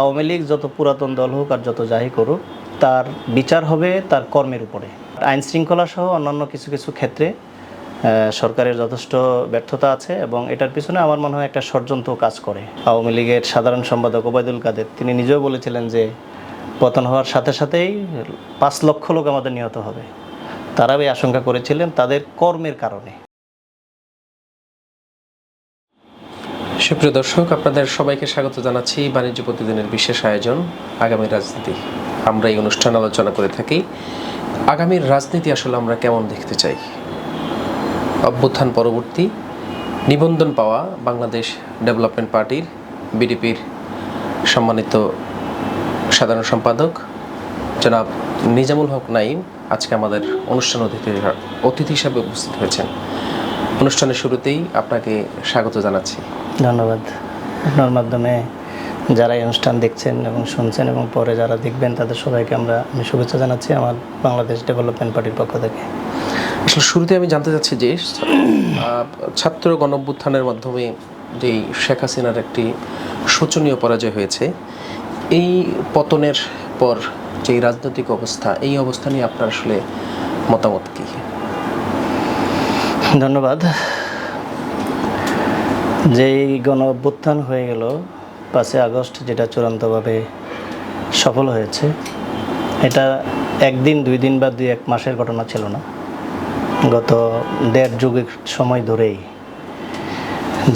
আওয়ামী লীগ যত পুরাতন দল হোক আর যত যাই করুক, তার বিচার হবে তার কর্মের উপরে। আইন শৃঙ্খলা সহ অন্যান্য কিছু কিছু ক্ষেত্রে সরকারের যথেষ্ট ব্যর্থতা আছে এবং এটার পিছনে আমার মনে হয় একটা ষড়যন্ত্র কাজ করে। আওয়ামী লীগের সাধারণ সম্পাদক ওবায়দুল কাদের, তিনি নিজেও বলেছিলেন যে, পতন হওয়ার সাথে সাথেই পাঁচ লক্ষ লোক আমাদের নিহত হবে। তারাও এই আশঙ্কা করেছিলেন তাদের কর্মের কারণে। সুপ্রিয় দর্শক, আপনাদের সবাইকে স্বাগত জানাচ্ছি। বাণিজ্য প্রতিদিনের বিশেষ আয়োজন, আগামী রাজনীতি। আমরা এই অনুষ্ঠান আলোচনা করে থাকি। আগামীর রাজনীতি আসলে আমরা কেমন দেখতে চাই? অভ্যুত্থান পরবর্তী, নিবন্ধন পাওয়া বাংলাদেশ ডেভেলপমেন্ট পার্টির বিডিপির সম্মানিত সাধারণ সম্পাদক জনাব নিজামুল হক নাইম আজকে আমাদের অনুষ্ঠান অতিথি অতিথি হিসাবে উপস্থিত হয়েছেন। অনুষ্ঠানের শুরুতেই আপনাকে স্বাগত জানাচ্ছি। ধন্যবাদ। আপনার মাধ্যমে যারা এই অনুষ্ঠান দেখছেন এবং শুনছেন এবং পরে যারা দেখবেন তাদের সবাইকে আমরা আমি শুভেচ্ছা জানাচ্ছি আমার বাংলাদেশ ডেভেলপমেন্ট পার্টির পক্ষ থেকে। আসলে শুরুতে আমি জানতে চাচ্ছি যে ছাত্র গণঅভ্যুত্থানের মাধ্যমে যেই শেখ হাসিনার একটি শোচনীয় পরাজয় হয়েছে এই পতনের পর যেই রাজনৈতিক অবস্থা এই অবস্থা নিয়ে আপনার আসলে মতামত কি? ধন্যবাদ। যেই গণ অভ্যুত্থান হয়ে গেল, পাঁচই আগস্ট যেটা চূড়ান্তভাবে সফল হয়েছে, এটা একদিন, দুই দিন বা দুই এক মাসের ঘটনা ছিল না। গত দেড় যুগের সময় ধরেই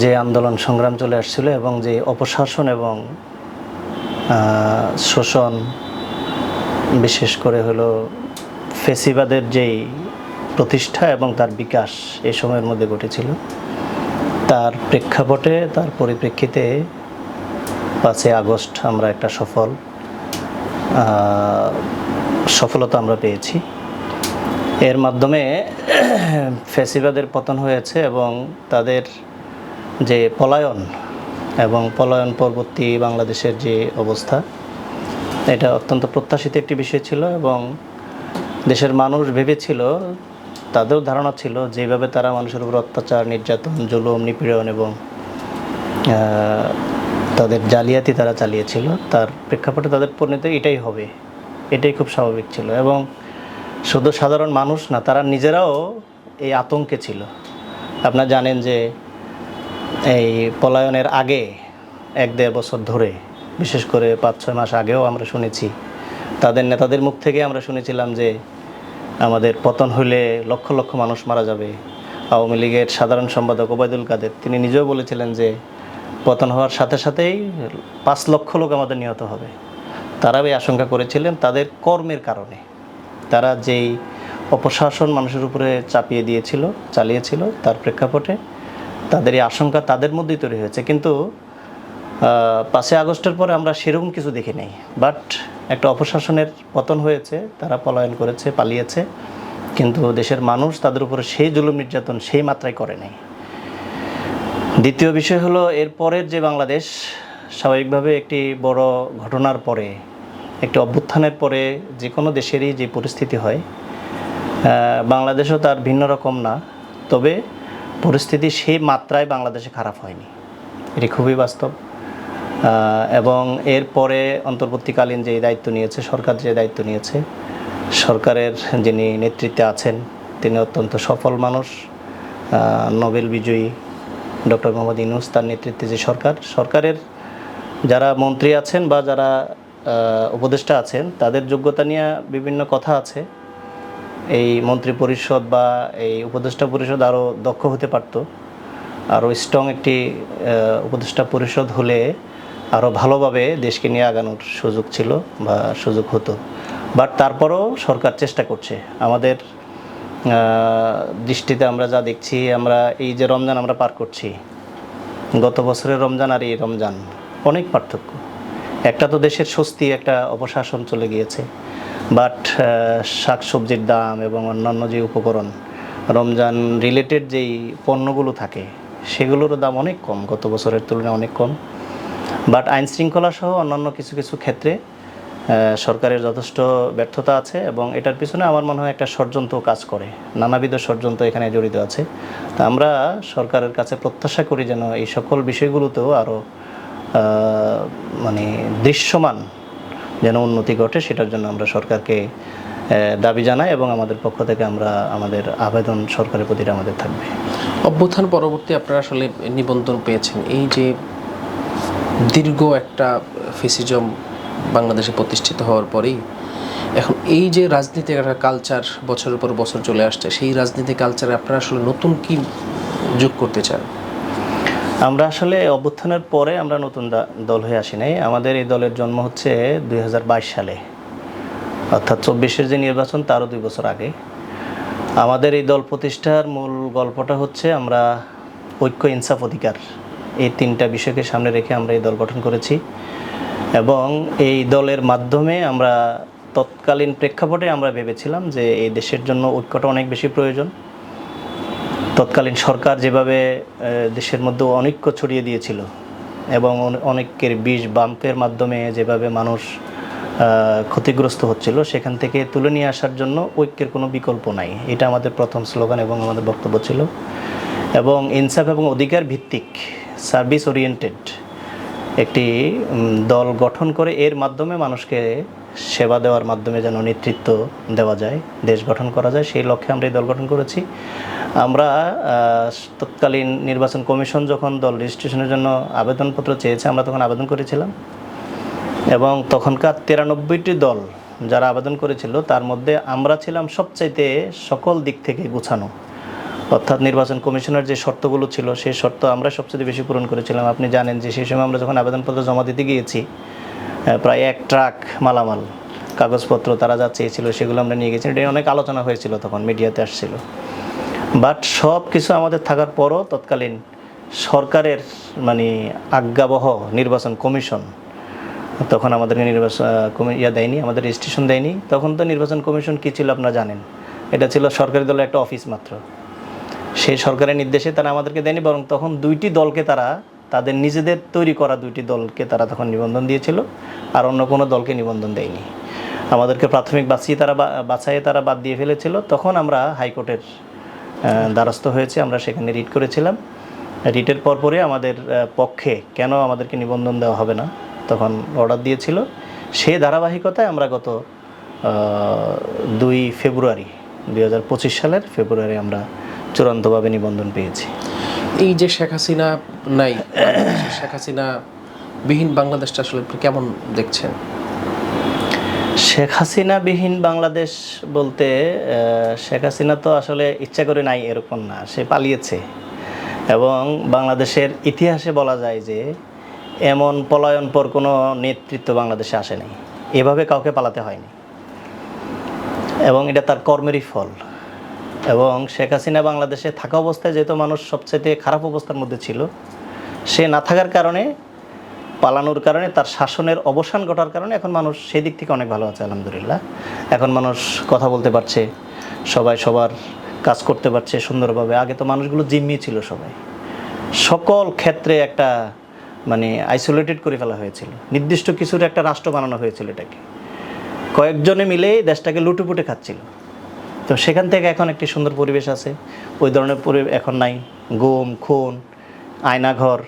যে আন্দোলন সংগ্রাম চলে আসছিল এবং যে অপশাসন এবং শোষণ, বিশেষ করে হলো ফেসিবাদের যেই প্রতিষ্ঠা এবং তার বিকাশ এই সময়ের মধ্যে ঘটেছিল। তার প্রেক্ষাপটে, তার পরিপ্রেক্ষিতে পাঁচই আগস্ট আমরা একটা সফল সফলতা আমরা পেয়েছি। এর মাধ্যমে ফেসিবাদের পতন হয়েছে এবং তাদের যে পলায়ন এবং পলায়ন পরবর্তী বাংলাদেশের যে অবস্থা, এটা অত্যন্ত প্রত্যাশিত একটি বিষয় ছিল এবং দেশের মানুষ ভেবেছিল তাদেরও ধারণা ছিল যেভাবে তারা মানুষের উপর অত্যাচার, নির্যাতন, জুলুম, নিপীড়ন এবং তাদের জালিয়াতি তারা চালিয়েছিল। তার প্রেক্ষাপটে তাদের পরিণত এটাই হবে। এটাই খুব স্বাভাবিক ছিল এবং শুধু সাধারণ মানুষ না, তারা নিজেরাও এই আতঙ্কে ছিল। আপনারা জানেন যে এই পলায়নের আগে এক দেড় বছর ধরে, বিশেষ করে পাঁচ ছয় মাস আগেও আমরা শুনেছি, তাদের নেতাদের মুখ থেকে আমরা শুনেছিলাম যে আমাদের পতন হলে লক্ষ লক্ষ মানুষ মারা যাবে। আওয়ামী লীগের সাধারণ সম্পাদক ওবায়দুল কাদের, তিনি নিজেও বলেছিলেন যে, পতন হওয়ার সাথে সাথেই পাঁচ লক্ষ লোক আমাদের নিহত হবে। তারাও এই আশঙ্কা করেছিলেন তাদের কর্মের কারণে। তারা যেই অপশাসন মানুষের উপরে চাপিয়ে দিয়েছিল, চালিয়েছিল, তার প্রেক্ষাপটে তাদের এই আশঙ্কা তাদের মধ্যেই তৈরি হয়েছে। কিন্তু পাঁচই আগস্টের পরে আমরা সেরকম কিছু দেখি নাই। বাট একটা অপশাসনের পতন হয়েছে, তারা পলায়ন করেছে, পালিয়েছে। কিন্তু দেশের মানুষ তাদের উপরে সেই জুলুম নির্যাতন সেই মাত্রায় করে নাই। দ্বিতীয় বিষয় হলো, এর পরের যে বাংলাদেশ, স্বাভাবিকভাবে একটি বড় ঘটনার পরে, একটি অভ্যুত্থানের পরে যে কোনো দেশেরই যে পরিস্থিতি হয় বাংলাদেশও তার ভিন্ন রকম না। তবে পরিস্থিতি সেই মাত্রায় বাংলাদেশে খারাপ হয়নি। এটি খুবই বাস্তব। এবং এরপরে অন্তর্বর্তীকালীন যে দায়িত্ব নিয়েছে, সরকার যে দায়িত্ব নিয়েছে, সরকারের যিনি নেতৃত্বে আছেন, তিনি অত্যন্ত সফল মানুষ নোবেল বিজয়ী ডক্টর মোহাম্মদ ইউনুস তার নেতৃত্বে যে সরকার, সরকারের যারা মন্ত্রী আছেন বা যারা উপদেষ্টা আছেন, তাদের যোগ্যতা নিয়ে বিভিন্ন কথা আছে। এই মন্ত্রী পরিষদ বা এই উপদেষ্টা পরিষদ আরও দক্ষ হতে পারত। আরও স্ট্রং একটি উপদেষ্টা পরিষদ হলে আরও ভালোভাবে দেশকে নিয়ে আগানোর সুযোগ ছিল বা সুযোগ হতো। বাট তারপরও সরকার চেষ্টা করছে। আমাদের দৃষ্টিতে আমরা যা দেখছি, আমরা এই যে রমজান আমরা পার করছি, গত বছরের রমজান আর এই রমজান অনেক পার্থক্য। একটা তো দেশের স্বস্তি, একটা অপশাসন চলে গিয়েছে। বাট শাক সবজির দাম এবং অন্যান্য যে উপকরণ, রমজান রিলেটেড যেই পণ্যগুলো থাকে সেগুলোরও দাম অনেক কম। গত বছরের তুলনায় অনেক কম। বাট আইন শৃঙ্খলা সহ অন্যান্য কিছু কিছু ক্ষেত্রে সরকারের যথেষ্ট ব্যর্থতা আছে এবং এটার পিছনে আমার মনে হয় একটা ষড়যন্ত্র কাজ করে। নানাবিধ ষড়যন্ত্র এখানে জড়িত আছে। তা আমরা সরকারের কাছে প্রত্যাশা করি যেন এই সকল বিষয়গুলোতেও আরও মানে দৃশ্যমান যেন উন্নতি ঘটে, সেটার জন্য আমরা সরকারকে দাবি জানাই এবং আমাদের পক্ষ থেকে আমরা আমাদের আবেদন সরকারের প্রতি আমাদের থাকবে। অভ্যুত্থান পরবর্তী আপনারা আসলে নিবন্ধন পেয়েছেন। এই যে দীর্ঘ একটা ফেসিজম বাংলাদেশে প্রতিষ্ঠিত হওয়ার পরেই এখন এই যে রাজনীতির একটা কালচার বছরের পর বছর চলে আসছে, সেই রাজনীতি কালচারে আপনারা আসলে নতুন কি যোগ করতে চান? আমরা আসলে অভ্যুত্থানের পরে আমরা নতুন দল হয়ে আসি নাই। আমাদের এই দলের জন্ম হচ্ছে দুই হাজার বাইশ সালে। অর্থাৎ চব্বিশের যে নির্বাচন, তারও দুই বছর আগে। আমাদের এই দল প্রতিষ্ঠার মূল গল্পটা হচ্ছে আমরা ঐক্য ইনসাফ অধিকার এই তিনটা বিষয়কে সামনে রেখে আমরা এই দল গঠন করেছি। এবং এই দলের মাধ্যমে আমরা তৎকালীন প্রেক্ষাপটে আমরা ভেবেছিলাম যে এই দেশের জন্য ঐক্যটা অনেক বেশি প্রয়োজন। তৎকালীন সরকার যেভাবে দেশের মধ্যে অনৈক্য ছড়িয়ে দিয়েছিল এবং অনেকের বিষ বাম্পের মাধ্যমে যেভাবে মানুষ ক্ষতিগ্রস্ত হচ্ছিল, সেখান থেকে তুলে নিয়ে আসার জন্য ঐক্যের কোনো বিকল্প নাই। এটা আমাদের প্রথম স্লোগান এবং আমাদের বক্তব্য ছিল। এবং ইনসাফ এবং অধিকার ভিত্তিক সার্ভিস ওরিয়েন্টেড একটি দল গঠন করে এর মাধ্যমে মানুষকে সেবা দেওয়ার মাধ্যমে যেন নেতৃত্ব দেওয়া যায়, দেশ গঠন করা যায়, সেই লক্ষ্যে আমরা এই দল গঠন করেছি। আমরা তৎকালীন নির্বাচন কমিশন যখন দল রেজিস্ট্রেশনের জন্য আবেদনপত্র চেয়েছে, আমরা তখন আবেদন করেছিলাম। এবং তখনকার তিরানব্বইটি দল যারা আবেদন করেছিল, তার মধ্যে আমরা ছিলাম সবচাইতে সকল দিক থেকে গুছানো। অর্থাৎ নির্বাচন কমিশনের যে শর্তগুলো ছিল, সেই শর্ত আমরা সবচেয়ে বেশি পূরণ করেছিলাম। আপনি জানেন যে সেই সময় আমরা যখন আবেদনপত্র জমা দিতে গিয়েছি প্রায় এক ট্রাক মালামাল, কাগজপত্র তারা যা চেয়েছিল সেগুলো আমরা নিয়ে গেছি। এটা অনেক আলোচনা হয়েছিল তখন, মিডিয়াতে আসছিল। বাট সব কিছু আমাদের থাকার পরও তৎকালীন সরকারের মানে আজ্ঞাবহ নির্বাচন কমিশন তখন আমাদেরকে নির্বাচন ইয়া দেয়নি, আমাদের রেজিস্ট্রেশন দেয়নি। তখন তো নির্বাচন কমিশন কী ছিল আপনারা জানেন? এটা ছিল সরকারি দলের একটা অফিস মাত্র। সেই সরকারের নির্দেশে তারা আমাদেরকে দেয়নি, বরং তখন দুইটি দলকে তারা, তাদের নিজেদের তৈরি করা দুইটি দলকে তারা তখন নিবন্ধন দিয়েছিল, আর অন্য কোনো দলকে নিবন্ধন দেয়নি। আমাদেরকে প্রাথমিক বাছিয়ে তারা বাছাইয়ে তারা বাদ দিয়ে ফেলেছিল। তখন আমরা হাইকোর্টের দ্বারস্থ হয়েছে, আমরা সেখানে রিট করেছিলাম। রিটের পরপরই আমাদের পক্ষে কেন আমাদেরকে নিবন্ধন দেওয়া হবে না, তখন অর্ডার দিয়েছিল। সেই ধারাবাহিকতায় আমরা গত দুই ফেব্রুয়ারি, দুই হাজার পঁচিশ সালের ফেব্রুয়ারি আমরা চূড়ান্তভাবে নিবন্ধন পেয়েছি। এই যে শেখ হাসিনা নাই শেখ হাসিনা বিহীন বাংলাদেশটা আসলে কেমন দেখছেন? শেখ হাসিনা বিহীন বাংলাদেশ বলতে শেখ হাসিনা তো আসলে ইচ্ছা করে নাই এরকম না সে পালিয়েছে। এবং বাংলাদেশের ইতিহাসে বলা যায় যে এমন পলায়ন পর কোনো নেতৃত্ব বাংলাদেশে আসেনি এভাবে কাউকে পালাতে হয়নি। এবং এটা তার কর্মেরই ফল। এবং শেখ হাসিনা বাংলাদেশে থাকা অবস্থায় যেহেতু মানুষ সবচেয়ে খারাপ অবস্থার মধ্যে ছিল, সে না থাকার কারণে, পালানোর কারণে, তার শাসনের অবসান ঘটার কারণে এখন মানুষ সেই দিক থেকে অনেক ভালো আছে, আলহামদুলিল্লাহ। এখন মানুষ কথা বলতে পারছে, সবাই সবার কাজ করতে পারছে সুন্দরভাবে। আগে তো মানুষগুলো জিম্মি ছিল সবাই। সকল ক্ষেত্রে একটা মানে আইসোলেটেড করে ফেলা হয়েছিল। নির্দিষ্ট কিছুর একটা রাষ্ট্র বানানো হয়েছিল এটাকে। কয়েকজনে মিলে দেশটাকে লুটুপুটে খাচ্ছিল। তো সেখান থেকে এখন একটি সুন্দর পরিবেশ আছে। ওই ধরনের পরিবেশ এখন নাই। গুম খুন, আয়নাঘর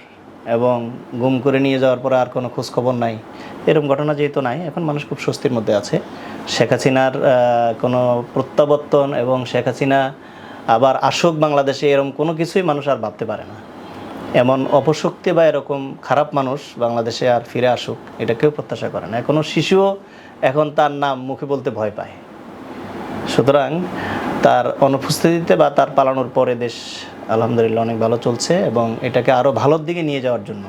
এবং গুম করে নিয়ে যাওয়ার পরে আর কোনো খোঁজখবর নাই। এরকম ঘটনা যেহেতু নাই, এখন মানুষ খুব স্বস্তির মধ্যে আছে। শেখ হাসিনার কোনো প্রত্যাবর্তন এবং শেখ হাসিনা আবার আসুক বাংলাদেশে এরকম কোনো কিছুই মানুষ আর ভাবতে পারে না। এমন অপশক্তি বা এরকম খারাপ মানুষ বাংলাদেশে আর ফিরে আসুক, এটা কেউ প্রত্যাশা করে না। এখনও শিশুও এখন তার নাম মুখে বলতে ভয় পায়। সুতরাং তার অনুপস্থিতিতে বা তার পালানোর পরে দেশ আলহামদুলিল্লাহ অনেক ভালো চলছে এবং এটাকে আরও ভালোর দিকে নিয়ে যাওয়ার জন্য।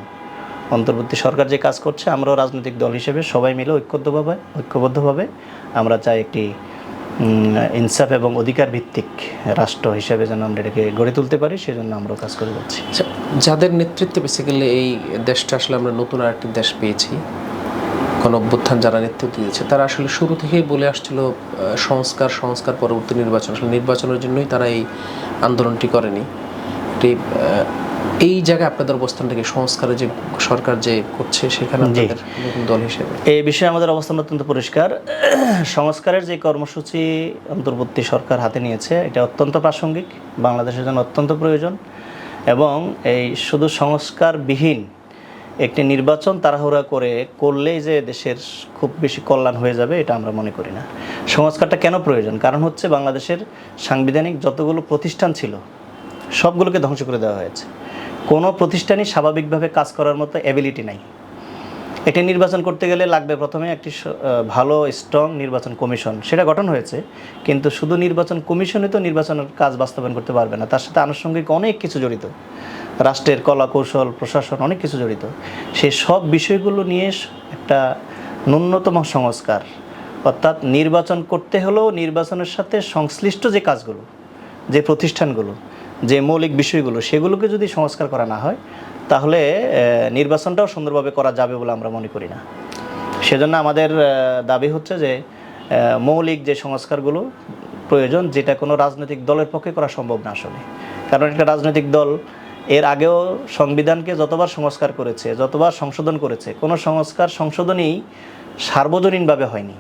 অন্তর্বর্তী সরকার যে কাজ করছে আমরাও রাজনৈতিক দল হিসেবে সবাই মিলে ঐক্যবদ্ধভাবে ঐক্যবদ্ধভাবে আমরা চাই একটি ইনসাফ এবং অধিকার ভিত্তিক রাষ্ট্র হিসেবে যেন আমরা এটাকে গড়ে তুলতে পারি সেজন্য আমরাও কাজ করে যাচ্ছি। আচ্ছা, যাদের নেতৃত্বে বেসিক্যালি এই দেশটা আসলে আমরা নতুন আরেকটি দেশ পেয়েছি কোন অভ্যুত্থান যারা নেতৃত্ব দিয়েছে তারা আসলে শুরু থেকেই বলে আসছিল সংস্কার সংস্কার পরবর্তী নির্বাচন। আসলে নির্বাচনের জন্যই তারা এই আন্দোলনটি করেনি। এটি, এই জায়গায় আপনাদের অবস্থানটাকে সংস্কারে যে সরকার যে করছে সেখানে। আপনাদের নতুন দল হিসেবে? এই বিষয়ে আমাদের অবস্থান অত্যন্ত পরিষ্কার। সংস্কারের যে কর্মসূচি অন্তর্বর্তী সরকার হাতে নিয়েছে এটা অত্যন্ত প্রাসঙ্গিক। বাংলাদেশের জন্য অত্যন্ত প্রয়োজন। এবং এই শুধু সংস্কারবিহীন একটি নির্বাচন তাড়াহুড়া করে করলেই যে দেশের খুব বেশি কল্যাণ হয়ে যাবে, এটা আমরা মনে করি না। সংস্কারটা কেন প্রয়োজন? কারণ হচ্ছে বাংলাদেশের সাংবিধানিক যতগুলো প্রতিষ্ঠান ছিল, সবগুলোকে ধ্বংস করে দেওয়া হয়েছে। কোনো প্রতিষ্ঠানই স্বাভাবিকভাবে কাজ করার মতো অ্যাবিলিটি নাই। একটি নির্বাচন করতে গেলে লাগবে প্রথমে একটি ভালো স্ট্রং নির্বাচন কমিশন। সেটা গঠন হয়েছে, কিন্তু শুধু নির্বাচন কমিশনে তো নির্বাচনের কাজ বাস্তবায়ন করতে পারবে না। তার সাথে আনুষঙ্গিক অনেক কিছু জড়িত। রাষ্ট্রের কলা কৌশল প্রশাসন, অনেক কিছু জড়িত। সেই সব বিষয়গুলো নিয়ে একটা ন্যূনতম সংস্কার। অর্থাৎ নির্বাচন করতে হলেও নির্বাচনের সাথে সংশ্লিষ্ট যে কাজগুলো, যে প্রতিষ্ঠানগুলো, যে মৌলিক বিষয়গুলো, সেগুলোকে যদি সংস্কার করা না হয়, তাহলে নির্বাচনটাও সুন্দরভাবে করা যাবে বলে আমরা মনে করি না। সেজন্য আমাদের দাবি হচ্ছে যে মৌলিক যে সংস্কারগুলো প্রয়োজন, যেটা কোনো রাজনৈতিক দলের পক্ষে করা সম্ভব না আসলে। কারণ একটা রাজনৈতিক দল এর আগেও সংবিধানকে যতবার সংস্কার করেছে, যতবার সংশোধন করেছে, কোনো সংস্কার সংশোধনই সার্বজনীনভাবে হয়নি।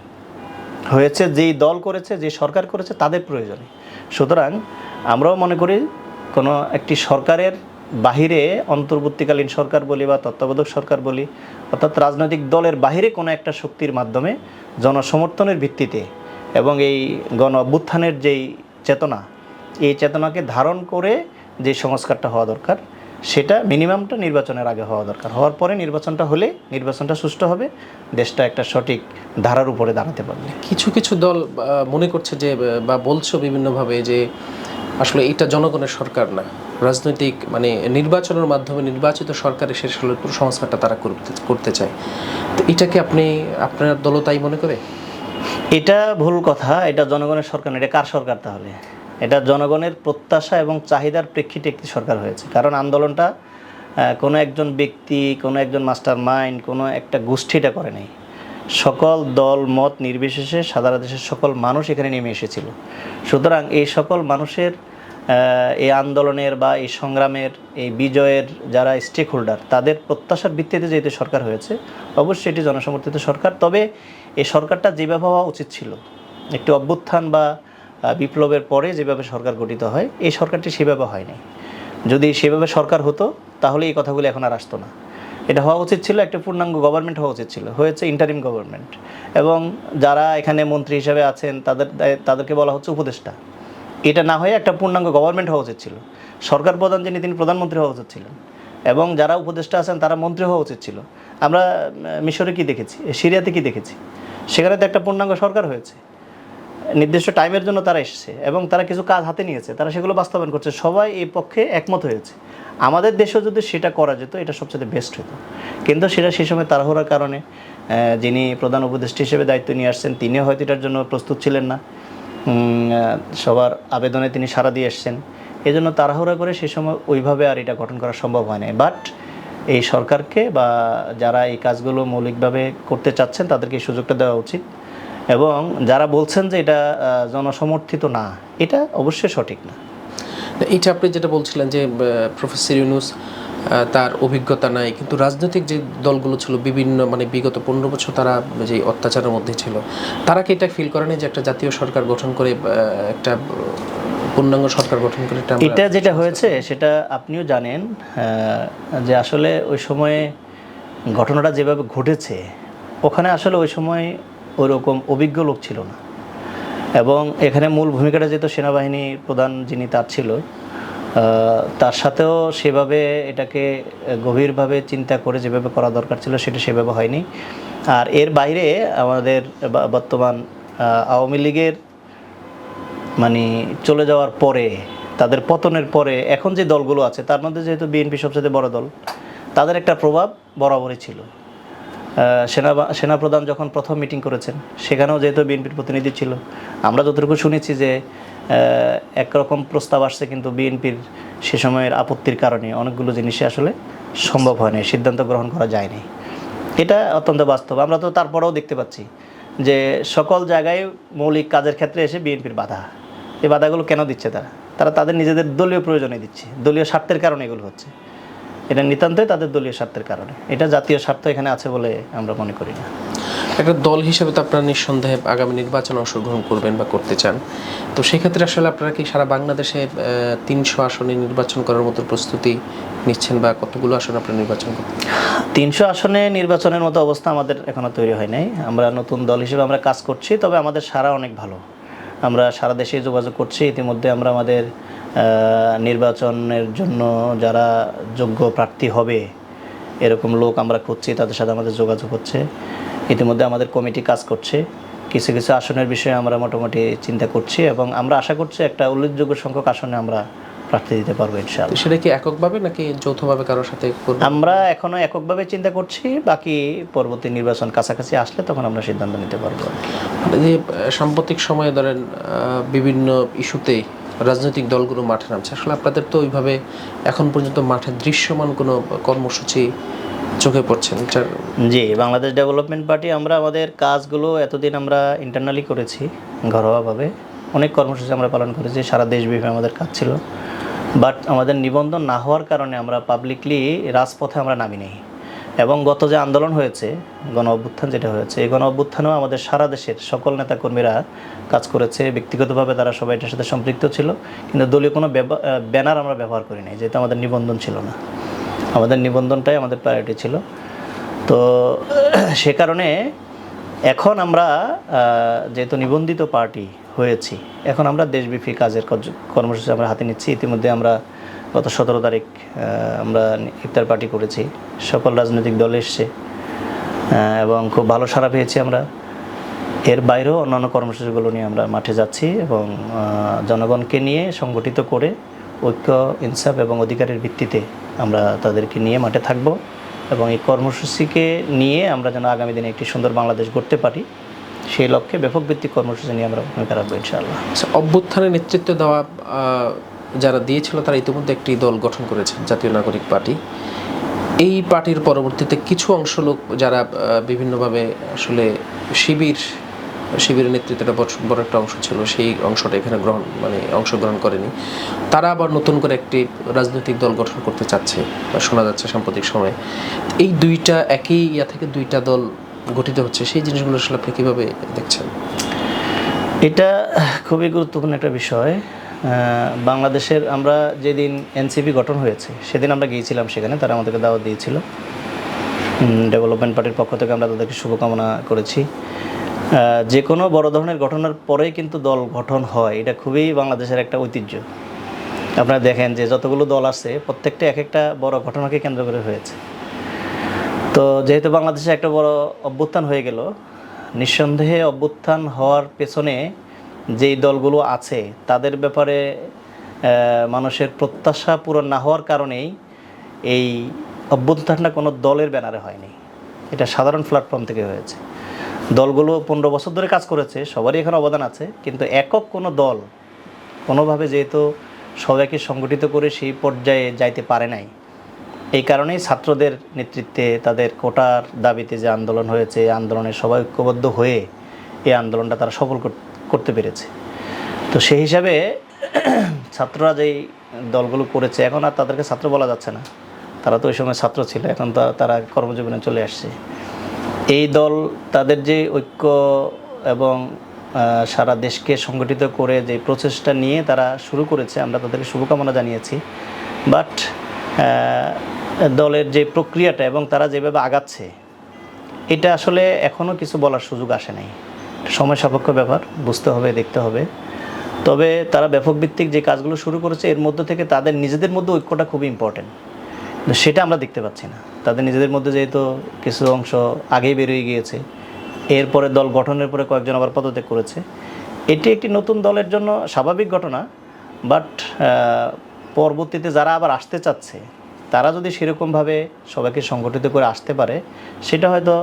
হয়েছে যেই দল করেছে, যে সরকার করেছে, তাদের প্রয়োজনে। সুতরাং আমরাও মনে করি কোনো একটি সরকারের বাহিরে অন্তর্বর্তীকালীন সরকার বলি বা তত্ত্বাবধায়ক সরকার বলি, অর্থাৎ রাজনৈতিক দলের বাহিরে কোনো একটা শক্তির মাধ্যমে জনসমর্থনের ভিত্তিতে এবং এই গণ অভ্যুত্থানের যেই চেতনা, এই চেতনাকে ধারণ করে যে সংস্কারটা হওয়া দরকার সেটা মিনিমামটা নির্বাচনের আগে হওয়া দরকার। হওয়ার পরে নির্বাচনটা হলে নির্বাচনটা সুষ্ঠু হবে দেশটা একটা সঠিক ধারার উপরে দাঁড়াতে পারবে। কিছু কিছু দল মনে করছে যে বা বলছো বিভিন্নভাবে যে আসলে এটা জনগণের সরকার না। রাজনৈতিক মানে নির্বাচনের মাধ্যমে নির্বাচিত সরকারের শেষ হলে পুরো সংস্কারটা তারা করতে করতে চায়। তো এটাকে আপনি আপনার দলও তাই মনে করে? এটা ভুল কথা এটা জনগণের সরকার না, এটা কার সরকার তাহলে? এটা জনগণের প্রত্যাশা এবং চাহিদার প্রেক্ষিতে একটি সরকার হয়েছে। কারণ আন্দোলনটা কোনো একজন ব্যক্তি, কোনো একজন মাস্টার মাইন্ড কোনো একটা গোষ্ঠীটা করে নাই। সকল দল, মত নির্বিশেষে সাধারণ দেশের সকল মানুষ এখানে নেমে এসেছিল। সুতরাং এই সকল মানুষের এই আন্দোলনের বা এই সংগ্রামের, এই বিজয়ের যারা স্টেক হোল্ডার তাদের প্রত্যাশার ভিত্তিতে যেহেতু সরকার হয়েছে, অবশ্যই এটি জনসমর্থিত সরকার। তবে এই সরকারটা যেভাবে হওয়া উচিত ছিল, একটি অভ্যুত্থান বা বিপ্লবের পরে যেভাবে সরকার গঠিত হয়, এই সরকারটি সেভাবে হয়নি। যদি সেভাবে সরকার হতো, তাহলে এই কথাগুলো এখন আর আসতো না। এটা হওয়া উচিত ছিল, একটা পূর্ণাঙ্গ গভর্নমেন্ট হওয়া উচিত ছিল, হয়েছে ইন্টারিম গভর্নমেন্ট এবং যারা এখানে মন্ত্রী হিসাবে আছেন, তাদের, তাদেরকে বলা হচ্ছে উপদেষ্টা। এটা না হয়ে একটা পূর্ণাঙ্গ গভর্নমেন্ট হওয়া উচিত ছিল। সরকার প্রধান যিনি, তিনি প্রধানমন্ত্রী হওয়া উচিত ছিলেন। এবং যারা উপদেষ্টা আছেন, তারা মন্ত্রী হওয়া উচিত ছিল। আমরা মিশরে কি দেখেছি? সিরিয়াতে কি দেখেছি? সেখানে তো একটা পূর্ণাঙ্গ সরকার হয়েছে। নির্দিষ্ট টাইমের জন্য তারা এসেছে এবং তারা কিছু কাজ হাতে নিয়েছে, তারা সেগুলো বাস্তবায়ন করছে, সবাই এই পক্ষে একমত হয়েছে। আমাদের দেশেও যদি সেটা করা যেত, এটা সবচেয়ে বেস্ট হতো। কিন্তু সেটা সেই সময় তাড়াহুড়ার কারণে যিনি প্রধান উপদেষ্টা হিসেবে দায়িত্ব নিয়ে আসছেন, তিনিও হয়তো এটার জন্য প্রস্তুত ছিলেন না। সবার আবেদনে তিনি সাড়া দিয়ে এসছেন। এই জন্য তাড়াহুড়া করে সেই সময় ওইভাবে আর এটা গঠন করা সম্ভব হয় না বাট এই সরকারকে বা যারা এই কাজগুলো মৌলিকভাবে করতে চাচ্ছেন, তাদেরকে এই সুযোগটা দেওয়া উচিত। এবং যারা বলছেন যে এটা জনসমর্থিত না এটা অবশ্যই সঠিক না। এটা আপনি যেটা বলছিলেন যে প্রফেসর ইউনুস তার অভিজ্ঞতা নাই কিন্তু রাজনৈতিক যে দলগুলো ছিল বিভিন্ন মানে বিগত পনেরো বছর তারা যে অত্যাচারের মধ্যে ছিল তারা কি এটা ফিল করেনি যে একটা জাতীয় সরকার গঠন করে একটা পূর্ণাঙ্গ সরকার গঠন করে এটা এটা যেটা হয়েছে সেটা আপনিও জানেন যে আসলে ওই সময়ে ঘটনাটা যেভাবে ঘটেছে ওখানে আসলে ওই সময় ওই রকম অভিজ্ঞ লোক ছিল না। এবং এখানে মূল ভূমিকাটা যেহেতু সেনাবাহিনী প্রধান যিনি তার ছিল তার সাথেও সেভাবে এটাকে গভীরভাবে চিন্তা করে যেভাবে করা দরকার ছিল সেটা সেভাবে হয়নি। আর এর বাইরে আমাদের বর্তমান আওয়ামী লীগের মানে চলে যাওয়ার পরে, তাদের পতনের পরে এখন যে দলগুলো আছে, তার মধ্যে যেহেতু বিএনপি সবচেয়ে বড় দল, তাদের একটা প্রভাব বরাবরই ছিল। সেনা সেনাপ্রধান যখন প্রথম মিটিং করেছেন, সেখানেও যেহেতু বিএনপির প্রতিনিধি ছিল, আমরা যতটুকু শুনেছি যে একরকম প্রস্তাব আসছে কিন্তু বিএনপির সে সময়ের আপত্তির কারণে অনেকগুলো জিনিসে আসলে সম্ভব হয়নি, সিদ্ধান্ত গ্রহণ করা যায়নি। এটা অত্যন্ত বাস্তব। আমরা তো তারপরেও দেখতে পাচ্ছি যে, সকল জায়গায় মৌলিক কাজের ক্ষেত্রে এসে বিএনপির বাধা। এই বাধাগুলো কেন দিচ্ছে তারা? তারা তাদের নিজেদের দলীয় প্রয়োজনে দিচ্ছে। দলীয় স্বার্থের কারণে এগুলো হচ্ছে। এটা নিতান্তই তাদের দলীয় স্বার্থের কারণে। এটা জাতীয় স্বার্থ এখানে আছে বলে আমরা মনে করি না। একটা দল হিসেবে তো আপনারা নিঃসন্দেহে আগামী নির্বাচনে অংশগ্রহণ করবেন বা করতে চান। তো সেক্ষেত্রে আসলে আপনারা কি সারা বাংলাদেশে তিনশো আসনে নির্বাচন করার মতো প্রস্তুতি নিচ্ছেন বা কতগুলো আসন আপনারা নির্বাচন করতে তিনশো আসনে নির্বাচনের মতো অবস্থা আমাদের এখনও তৈরি হয় নাই। আমরা নতুন দল হিসেবে আমরা কাজ করছি তবে আমাদের সারা অনেক ভালো। আমরা সারা দেশে যোগাযোগ করছি। ইতিমধ্যে আমরা আমাদের নির্বাচনের জন্য যারা যোগ্য প্রার্থী হবে এরকম লোক আমরা খুঁজছি তাদের সাথে আমাদের যোগাযোগ হচ্ছে। ইতিমধ্যে আমাদের কমিটি কাজ করছে। কিছু কিছু আসনের বিষয়ে আমরা মোটামুটি চিন্তা করছি এবং আমরা আশা করছি একটা উল্লেখযোগ্য সংখ্যক আসনে আমরা প্রার্থী দিতে পারব ইনশাআল্লাহ। সেটা কি এককভাবে নাকি যৌথভাবে কারোর সাথে আমরা এখনও এককভাবে চিন্তা করছি বাকি পরবর্তী নির্বাচন কাছাকাছি আসলে তখন আমরা সিদ্ধান্ত নিতে পারব। মানে যে সাম্প্রতিক সময়ে ধরেন বিভিন্ন ইস্যুতে রাজনৈতিক দলগুলো মাঠে নামছে। আসলে আপনাদের তো ওইভাবে এখন পর্যন্ত মাঠে দৃশ্যমান কোনো কর্মসূচি চোখে পড়ছেন জি, বাংলাদেশ ডেভেলপমেন্ট পার্টি আমরা আমাদের কাজগুলো এতদিন আমরা ইন্টারনালি করেছি ঘরোয়াভাবে। অনেক কর্মসূচি আমরা পালন করেছি, সারা দেশব্যাপী আমাদের কাজ ছিল। বাট আমাদের নিবন্ধন না হওয়ার কারণে আমরা পাবলিকলি রাজপথে আমরা নামি নেই এবং গত যে আন্দোলন হয়েছে, গণ অভ্যুত্থান যেটা হয়েছে, এই গণ অভ্যুত্থানেও আমাদের সারা দেশের সকল নেতাকর্মীরা কাজ করেছে। ব্যক্তিগতভাবে তারা সবাই এটার সাথে সম্পৃক্ত ছিল, কিন্তু দলীয় কোনো ব্যানার আমরা ব্যবহার করি নাই, যেহেতু আমাদের নিবন্ধন ছিল না। আমাদের নিবন্ধনটাই আমাদের প্রায়োরিটি ছিল। তো সে কারণে এখন আমরা যেহেতু নিবন্ধিত পার্টি হয়েছি, এখন আমরা দেশব্যাপী কাজের কর্মসূচি আমরা হাতে নিচ্ছি। ইতিমধ্যে আমরা গত সতেরো তারিখ আমরা ইফতার পার্টি করেছি। সকল রাজনৈতিক দল এসছে এবং খুব ভালো সাড়া পেয়েছি আমরা। এর বাইরেও অন্যান্য কর্মসূচিগুলো নিয়ে আমরা মাঠে যাচ্ছি এবং জনগণকে নিয়ে সংগঠিত করে ঐক্য ইনসাফ এবং অধিকারের ভিত্তিতে আমরা তাদেরকে নিয়ে মাঠে থাকব এবং এই কর্মসূচিকে নিয়ে আমরা যেন আগামী দিনে একটি সুন্দর বাংলাদেশ গড়তে পারি সেই লক্ষ্যে ব্যাপক ভিত্তিক কর্মসূচি নিয়ে আমরা ভূমিকা রাখব ইনশাআল্লাহ। আচ্ছা, অভ্যুত্থানে নেতৃত্ব দেওয়া যারা দিয়েছিল তারা ইতিমধ্যে একটি দল গঠন করেছে, জাতীয় নাগরিক পার্টি। এই পার্টির পরবর্তীতে কিছু অংশ লোক যারা বিভিন্নভাবে আসলে শিবির, শিবিরের নেতৃত্বটা বড় একটা অংশ ছিল, সেই অংশটা এখানে গ্রহণ মানে অংশগ্রহণ করেনি। তারা আবার নতুন করে একটি রাজনৈতিক দল গঠন করতে চাচ্ছে, বা শোনা যাচ্ছে সাম্প্রতিক সময়ে। এই দুইটা, একই ইয়া থেকে দুইটা দল গঠিত হচ্ছে, সেই জিনিসগুলো আসলে আপনি কীভাবে দেখছেন? এটা খুবই গুরুত্বপূর্ণ একটা বিষয়। বাংলাদেশের আমরা যেদিন এনসিপি গঠন হয়েছে, সেদিন আমরা গিয়েছিলাম সেখানে, তারা আমাদেরকে দাওয়াত দিয়েছিল। ডেভেলপমেন্ট পার্টির পক্ষ থেকে আমরা তাদেরকে শুভকামনা করেছি। যে কোনো বড় ধরনের ঘটনার পরেই কিন্তু দল গঠন হয়, এটা খুবই বাংলাদেশের একটা ঐতিহ্য। আপনারা দেখেন যে যতগুলো দল আছে, প্রত্যেকটা এক একটা বড় ঘটনাকে কেন্দ্র করে হয়েছে। তো যেহেতু বাংলাদেশে একটা বড় অভ্যুত্থান হয়ে গেল, নিঃসন্দেহে অভ্যুত্থান হওয়ার পেছনে যেই দলগুলো আছে, তাদের ব্যাপারে মানুষের প্রত্যাশা পূরণ না হওয়ার কারণেই এই অভ্যুত্থানটা কোনো দলের ব্যানারে হয়নি। এটা সাধারণ প্ল্যাটফর্ম থেকে হয়েছে। দলগুলো পনেরো বছর ধরে কাজ করেছে, সবারই এখানে অবদান আছে, কিন্তু একক কোনো দল কোনোভাবে যেহেতু সবাইকে সংগঠিত করে সেই পর্যায়ে যাইতে পারে নাই। এই কারণেই ছাত্রদের নেতৃত্বে তাদের কোটার দাবিতে যে আন্দোলন হয়েছে আন্দোলনে সবাই ঐক্যবদ্ধ হয়ে এই আন্দোলনটা তারা সফল কর- করতে পেরেছে। তো সেই হিসাবে ছাত্ররা যেই দলগুলো করেছে, এখন আর তাদেরকে ছাত্র বলা যাচ্ছে না। তারা তো ওই সময় ছাত্র ছিল, এখন তারা কর্মজীবনে চলে আসছে। এই দল তাদের যে ঐক্য এবং সারা দেশকে সংগঠিত করে যে প্রচেষ্টা নিয়ে তারা শুরু করেছে, আমরা তাদেরকে শুভকামনা জানিয়েছি। বাট দলের যে প্রক্রিয়াটা এবং তারা যেভাবে আগাচ্ছে, এটা আসলে এখনও কিছু বলার সুযোগ আসে নাই। সময় সাপেক্ষ ব্যাপার, বুঝতে হবে, দেখতে হবে। তবে তারা ব্যাপক ভিত্তিক যে কাজগুলো শুরু করেছে, এর মধ্যে থেকে তাদের নিজেদের মধ্যে ঐক্যটা খুবই ইম্পর্টেন্ট সেটা আমরা দেখতে পাচ্ছি না। তাদের নিজেদের মধ্যে যেহেতু কিছু অংশ আগেই বেরিয়ে গিয়েছে, এরপরে দল গঠনের পরে কয়েকজন আবার পদত্যাগ করেছে। এটি একটি নতুন দলের জন্য স্বাভাবিক ঘটনা বাট পরবর্তীতে যারা আবার আসতে চাচ্ছে, তারা যদি সেরকমভাবে সবাইকে সংগঠিত করে আসতে পারে, সেটা হয়তো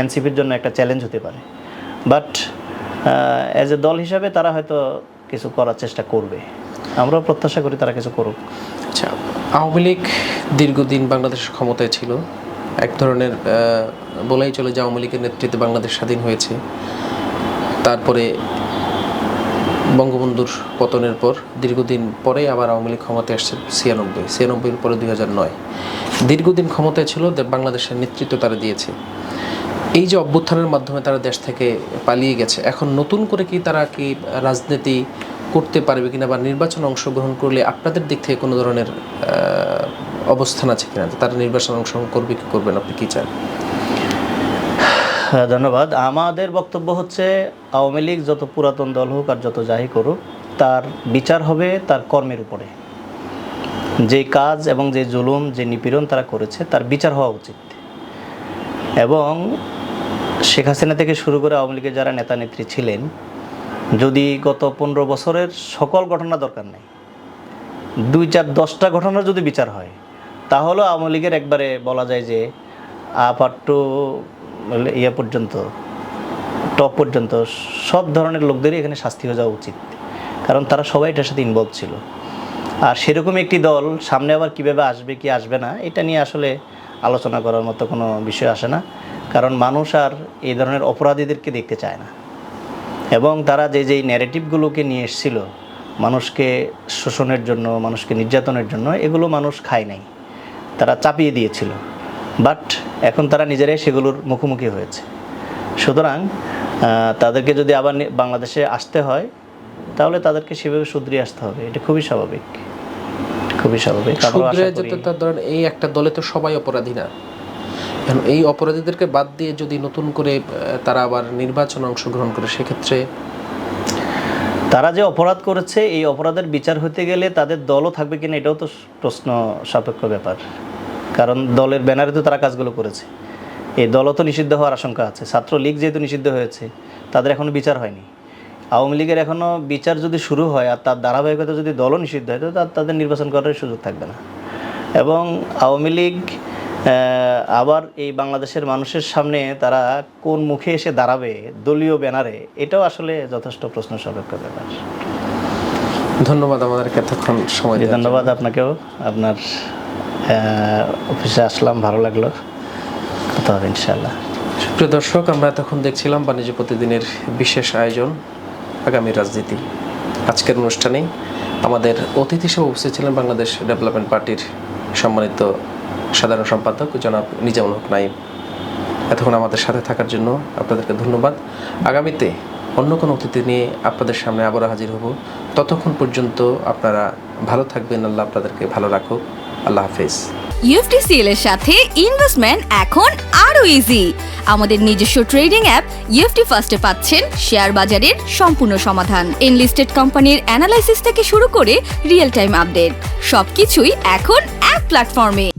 এনসিপির জন্য একটা চ্যালেঞ্জ হতে পারে। বাট অ্যাজ এ দল হিসাবে তারা হয়তো কিছু করার চেষ্টা করবে। আমরাও প্রত্যাশা করি তারা কিছু করুক। আচ্ছা আওয়ামী লীগ দীর্ঘদিন বাংলাদেশের ক্ষমতায় ছিল। এক ধরনের বলাই চলে যে আওয়ামী লীগের নেতৃত্বে বাংলাদেশ স্বাধীন হয়েছে। তারপরে বঙ্গবন্ধুর পতনের পর, দীর্ঘদিন পরে আবার আওয়ামী লীগ ক্ষমতায় আসছে ছিয়ানব্বই, ছিয়ানব্বইয়ের পরে দুই হাজার নয়। দীর্ঘদিন ক্ষমতায় ছিল বাংলাদেশের নেতৃত্ব তারা দিয়েছে। এই যে অভ্যুত্থানের মাধ্যমে তারা দেশ থেকে পালিয়ে গেছে এখন নতুন করে কি তারা কি রাজনীতি করতে পারবে কিনা বা নির্বাচন অংশগ্রহণ করলে আপনাদের দিক থেকে কোনো ধরনের অবস্থান আছে কিনা? তারা নির্বাচন অংশগ্রহণ করবে কি করবেন আপনি কি চান? হ্যাঁ, ধন্যবাদ। আমাদের বক্তব্য হচ্ছে আওয়ামী লীগ যত পুরাতন দল হোক আর যত যাই করুক তার বিচার হবে তার কর্মের উপরে। যে কাজ এবং যে জুলুম যে নিপীড়ন তারা করেছে তার বিচার হওয়া উচিত। এবং শেখ হাসিনা থেকে শুরু করে আওয়ামী লীগের যারা নেতা নেত্রী ছিলেন, যদি গত পনেরো বছরের সকল ঘটনা দরকার নেই, দুই চার দশটা ঘটনার যদি বিচার হয়, তাহলে আওয়ামী লীগের একবারে বলা যায় যে আপ আর টু ইয়ে পর্যন্ত, টপ পর্যন্ত সব ধরনের লোকদেরই এখানে শাস্তি হয়ে যাওয়া উচিত। কারণ তারা সবাই এটার সাথে ইনভলভ ছিল। আর সেরকম একটি দল সামনে আবার কীভাবে আসবে কি আসবে না, এটা নিয়ে আসলে আলোচনা করার মতো কোনো বিষয় আসে না। কারণ মানুষ আর এই ধরনের অপরাধীদেরকে দেখতে চায় না। এবং তারা যে যেই ন্যারেটিভগুলোকে নিয়ে এসেছিল, মানুষকে শোষণের জন্য, মানুষকে নির্যাতনের জন্য, এগুলো মানুষ খায় নাই। তারা চাপিয়ে দিয়েছিল। বাট এখন তারা নিজেরাই সেগুলোর মুখোমুখি হয়েছে। সুতরাং তাদেরকে যদি আবার বাংলাদেশে আসতে হয়, তাহলে তাদেরকে সেভাবে শুধরিয়ে আসতে হবে। এটা খুবই স্বাভাবিক। খুবই স্বাভাবিক। ধরেন এই একটা দলে তো সবাই অপরাধী না। এই অপরাধীদেরকে বাদ দিয়ে যদি নতুন করে তারা আবার নির্বাচন অংশগ্রহণ করে সেক্ষেত্রে তারা যে অপরাধ করেছে এই অপরাধের বিচার হতে গেলে তাদের দলও থাকবে কিনা এটাও তো প্রশ্ন সাপেক্ষ ব্যাপার। কারণ দলের ব্যানারে তো তারা কাজগুলো করেছে। এই দলও তো নিষিদ্ধ হওয়ার আশঙ্কা আছে। ছাত্রলীগ যেহেতু নিষিদ্ধ হয়েছে তাদের এখনও বিচার হয়নি। আওয়ামী লীগের এখনও বিচার যদি শুরু হয় আর তার ধারাবাহিকতা যদি দলও নিষিদ্ধ হয় তো তাদের নির্বাচন করার সুযোগ থাকবে না। এবং আওয়ামী লীগ আবার এই বাংলাদেশের মানুষের সামনে তারা কোন মুখে এসে দাঁড়াবে দলীয় ব্যানারে এটাও আসলে যথেষ্ট প্রশ্ন সাপেক্ষ ব্যাপার। ধন্যবাদ আমাদেরকে এতক্ষণ সময়। ধন্যবাদ আপনাকেও। আপনার অফিসে আসলাম ভালো লাগল। কথা হবে ইনশাল্লাহ প্রিয় দর্শক আমরা এতক্ষণ দেখছিলাম বাণিজ্য প্রতিদিনের বিশেষ আয়োজন। আগামী রাজনীতি। আজকের অনুষ্ঠানে আমাদের অতিথি হিসেবে উপস্থিত ছিলেন বাংলাদেশ ডেভেলপমেন্ট পার্টির সম্মানিত সাধারণ সম্পাদক জনাব নিজামুল হক নাইম। এতক্ষণ আমাদের সাথে থাকার জন্য আপনাদেরকে ধন্যবাদ। আগামীতে অন্য কোনো অতিথি নিয়ে আপনাদের সামনে আবারও হাজির হব। ততক্ষণ পর্যন্ত আপনারা ভালো থাকবেন। আল্লাহ আপনাদেরকে ভালো রাখুক। আল্লাহ হাফেজ। ইউএফটিসিএল এর সাথে ইনভেস্টমেন্ট এখন আরও ইজি আমাদের নিজস্ব ট্রেডিং অ্যাপ ইউএফটি ফার্স্টে পাচ্ছেন শেয়ার বাজারের সম্পূর্ণ সমাধান। এনলিস্টেড কোম্পানির অ্যানালাইসিস থেকে শুরু করে রিয়েল টাইম আপডেট সবকিছুই এখন এক প্ল্যাটফর্মে